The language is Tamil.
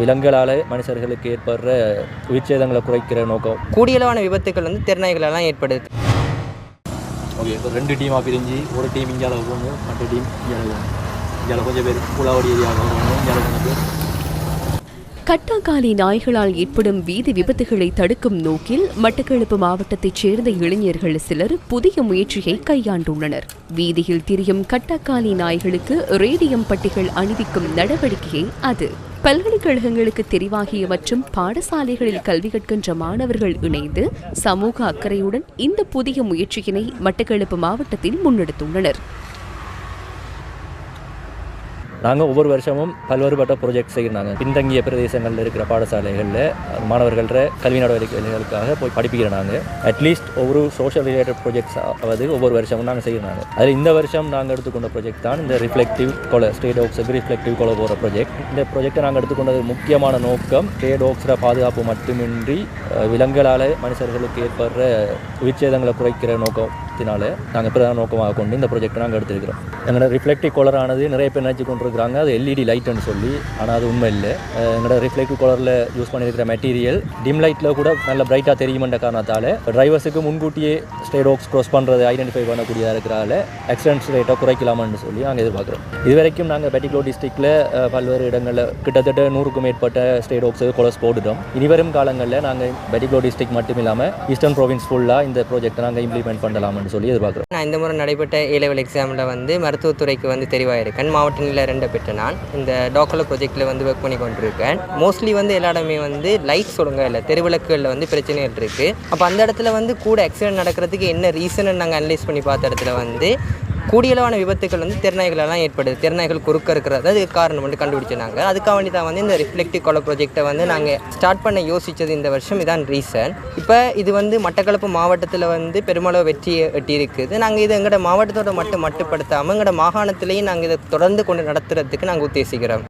விலங்குகளால் மனுஷர்களுக்கு ஏற்படுற உயிர்ச்சேதங்களை குறைக்கிற நோக்கம். கூடியளவான விபத்துக்கள் வந்து தெருநாய்களெல்லாம் ஏற்படுது. ஓகே இப்போ ரெண்டு டீமாக பிரிஞ்சு ஒரு டீம் இந்தியாவில் போகணும் மற்ற டீம் இந்தியாவில் போகணும் இந்தியாவில் கொஞ்சம் பேர் புலாவடி ஏரியாவில் போகணும் இந்தியாவில் கொஞ்சம் பேர். கட்டாக்காலி நாய்களால் ஏற்படும் வீதி விபத்துகளை தடுக்கும் நோக்கில் மட்டக்களப்பு மாவட்டத்தைச் சேர்ந்த இளைஞர்கள் சிலர் புதிய முயற்சியை கையாண்டுள்ளனர். வீதியில் திரியும் கட்டாக்காலி நாய்களுக்கு ரேடியம் பட்டிகள் அணிவிக்கும் நடவடிக்கையை அது. பல்கலைக்கழகங்களுக்கு தெரிவாகிய மற்றும் பாடசாலைகளில் கல்வி கற்கின்ற மாணவர்கள் இணைந்து சமூக அக்கறையுடன் இந்த புதிய முயற்சியினை மட்டக்களப்பு மாவட்டத்தில் முன்னெடுத்துள்ளனர். நாங்கள் ஒவ்வொரு வருஷமும் பல்வேறுபட்ட ப்ரொஜெக்ட் செய்கிறாங்க பின்தங்கிய பிரதேசங்களில் இருக்கிற பாடசாலைகளில் மாணவர்கள கல்வி நடவடிக்கைகளுக்காக போய் படிப்பிக்கிறோம் நாங்கள் அட்லீஸ்ட் ஒவ்வொரு சோஷியல் ரிலேட்டட் ப்ரொஜெக்ட்ஸ் ஆவது ஒவ்வொரு வருஷமும் நாங்கள் செய்கிறாங்க அதில் இந்த வருஷம் நாங்கள் எடுத்துக்கொண்ட ப்ரொஜெக்ட் தான் இந்த ரிஃப்ளெக்டிவ் கொலை ஸ்டேட் ஆஃப் ரிஃப்ளெக்டிவ் கொலை போகிற ப்ரொஜெக்ட் இந்த ப்ரொஜெக்டை நாங்கள் எடுத்துக்கொண்டது முக்கியமான நோக்கம் ஸ்டேட் ஓக்ஸில் பாதுகாப்பு மட்டுமின்றி விலங்குகளால் மனுஷர்களுக்கு ஏற்படுற உயிர்ச்சேதங்களை குறைக்கிற நோக்கம். நோக்கத்தினால நாங்கள் பிரதான நோக்கமாக கொண்டு இந்த ப்ராஜெக்ட் நாங்கள் எடுத்திருக்கிறோம். எங்களோட ரிஃப்ளெக்டிவ் ஆனது நிறைய பேர் நினச்சி கொண்டிருக்கிறாங்க. அது எல்இடி லைட்னு சொல்லி. ஆனால் அது உண்மை இல்லை. எங்களோட ரிஃப்ளெக்டிவ் கலரில் யூஸ் பண்ணியிருக்கிற மெட்டீரியல் டிம் லைட்டில் கூட நல்ல பிரைட்டாக தெரியுமென்ற காரணத்தால் டிரைவர்ஸுக்கு முன்கூட்டியே ஸ்டேட் ஓக்ஸ் க்ராஸ் பண்ணுறது ஐடென்டிஃபை பண்ணக்கூடியதாக இருக்கிறால ஆக்சிடென்ட்ஸ் ரேட்டை குறைக்கலாமான்னு சொல்லி நாங்கள் எதிர்பார்க்குறோம். இதுவரைக்கும் நாங்கள் பெட்டிக்லோ டிஸ்ட்ரிக்டில் பல்வேறு இடங்களில் கிட்டத்தட்ட நூறுக்கும் மேற்பட்ட ஸ்டேட் ஓக்ஸுக்கு கொலஸ் போட்டுட்டோம். இனிவரும் காலங்களில் நாங்கள் பெட்டிக்லோ டிஸ்ட்ரிக்ட் மட்டும் இல்லாமல் ஈஸ்டர்ன் ப்ரோவின்ஸ் ஃபுல்லாக இந்த ப்ராஜெக்ட்டை நாங்கள் இம்ப்ளிமெண்ட் பண்ணலாம்னு சொல்லி எதிர்பார்க்குறோம். நான் இந்த முறை நடைபெற்ற ஏ லெவல் எக்ஸாமில் வந்து மருத்துவத்துறைக்கு வந்து தெரிவாயிருக்கேன். மாவட்ட நிலை பெற்ற நான். இந்த டாக்கலோ ப்ராஜெக்ட்டில் வந்து ஒர்க் பண்ணி கொண்டிருக்கேன். மோஸ்ட்லி வந்து எல்லா இடமே வந்து லைட் சொல்லுங்க இல்லை தெருவிளக்குகளில் வந்து பிரச்சனைகள் இருக்குது அப்போ அந்த இடத்துல வந்து கூட ஆக்சிடென்ட் நடக்கிறதுக்கு என்ன ரீசன் நாங்கள் அனலைஸ் பண்ணி பார்த்த இடத்துல வந்து கூடியளவான விபத்துகள் வந்து திறனாய்களெல்லாம் ஏற்படுது. திறனாய்கள் குறுக்க இருக்கிறது. அதுக்கு காரணம் வந்து கண்டுபிடிச்சினாங்க அதுக்காக வேண்டி தான் வந்து இந்த ரிஃப்ளெக்டிவ் கொலை ப்ராஜெக்ட்டை வந்து நாங்கள் ஸ்டார்ட் பண்ண யோசித்தது இந்த வருஷம். இதான் ரீசன் இப்போ இது வந்து மட்டக்களப்பு மாவட்டத்தில் வந்து பெருமளவு வெற்றி எட்டி இருக்குது நாங்கள் இது எங்களோட மாவட்டத்தோட மட்டும் மட்டுப்படுத்தாமல் எங்களோட மாகாணத்திலையும் நாங்கள் இதை தொடர்ந்து கொண்டு நடத்துறதுக்கு நாங்கள் உத்தேசிக்கிறோம்.